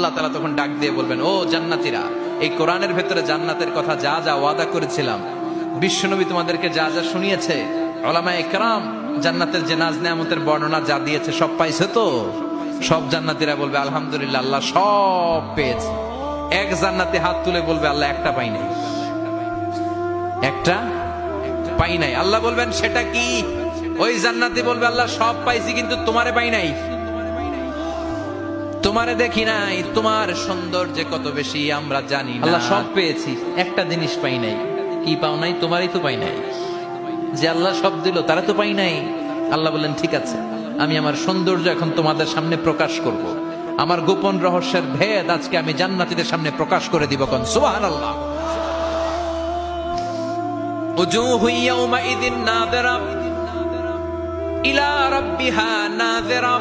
আল্লাহ তালা তখন ডাক দিয়ে বলবেন, ও জান্নাতিরা, এই কোরআনের ভেতরে জান্নাতের কথা যা যা ওয়াদা করেছিলাম, বিশ্বনবী তোমাদেরকে যা যা শুনিয়েছে একরাম জান্নাতের যে নাজ নেয়ামতের বর্ণনা যা দিয়েছে, সব পাইছে তো? সব জান্নাতিরা বলবে, আলহামদুলিল্লাহ, আল্লাহ সব পেয়েছে। এক জান্নাতে হাত তুলে বলবে, আল্লাহ একটা পাই নাই। একটা পাই নাই। আল্লাহ বলবেন, সেটা কি? ওই জান্নাতি বলবে, আল্লাহ সব পাইছি, কিন্তু তোমারে পাই নাই। তোমারে দেখি নাই, তোমার সৌন্দর্য কত বেশি আমরা জানি আল্লাহ সব পেয়েছি, একটা জিনিস পাই নাই। কি পাও নাই? তোমারই তো পাই নাই। যে আল্লাহ সব দিল, তারা তো পাই নাই। আল্লাহ বললেন, ঠিক আছে, আমি আমার সৌন্দর্য এখন তোমাদের সামনে প্রকাশ করব। আমার গোপন রহস্যের ভেদ আজকে আমি জান্নাতিদের সামনে প্রকাশ করে দিব কন সোহান আল্লাহ ইলা রব্বিহা নাযিরা।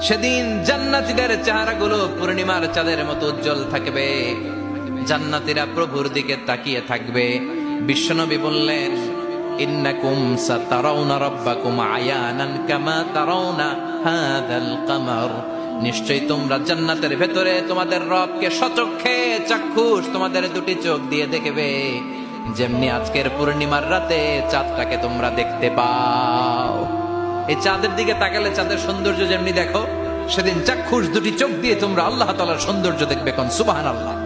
সেদিন জান্নাতীদের চেহারাগুলো পূর্ণিমার চাঁদের মতো উজ্জ্বল থাকবে। জান্নাতীরা প্রভুর দিকে তাকিয়ে থাকবে। বিশ্বনবী বললেন, ইন্নাকুম সাতারাউনা রাব্বাকুম আয়ানান কামা তারাউনা হাদাল কামার। নিশ্চয়ই তোমরা জান্নাতের ভেতরে তোমাদের রবকে সচক্ষে চাক্ষুষ তোমাদের দুটি চোখ দিয়ে দেখবে। যেমনি আজকের পূর্ণিমার রাতে চাঁদটাকে তোমরা দেখতে পাও। এই চাঁদের দিকে তাকালে চাঁদের সৌন্দর্য যেমনি দেখো, সেদিন চাক্ষুষ দুটি চোখ দিয়ে তোমরা আল্লাহ তালার সৌন্দর্য দেখবে কোন? সুবাহান আল্লাহ